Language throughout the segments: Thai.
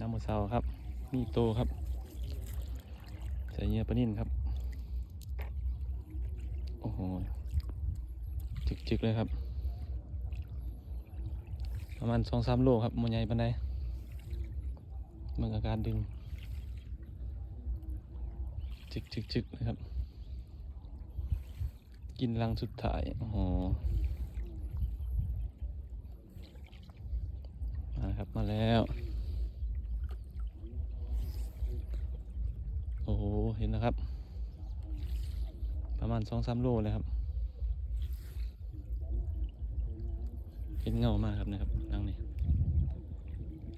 น้ำมือเสาครับ มีโตครับใส่เงียปลานิ่นครับ โอ้โห จึกๆเลยครับ ประมาณสองสามโลครับมันใหญ่ปานใดเมื่ออาการดึง จึกจึกจึกนะครับ กินรังสุดท้าย โอ้โหมาครับ มาแล้ว อ้โห เห็นนะครับ ประมาณสองสามโลเลยครับ เห็นเงามากครับนะครับดังนี้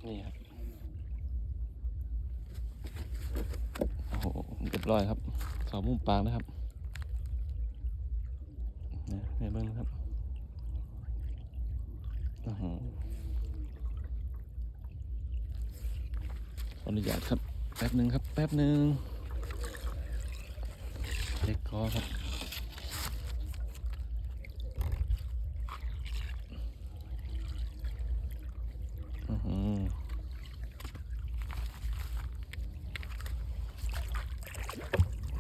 นี่ครับ โอ้โหเรียบร้อยครับเขามุมปากนะครับนี่เนี่ยเบิ้งนะครับโอ้โหขออนุญาตครับ แป๊บหนึ่งครับ แป๊บหนึ่ง เล็กคอครับอือหือ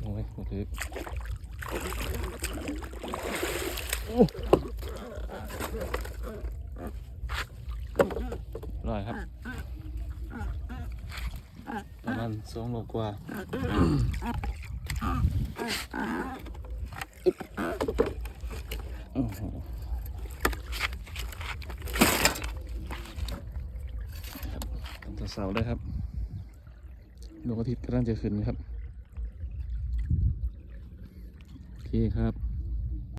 โอ้ยโอเคร้อยครับ ประมาณสองโลกว่า โอ้โหครับตามตัวเสาได้ครับดวงอาทิตย์กำลังจะขึ้นครับ โอเคครับ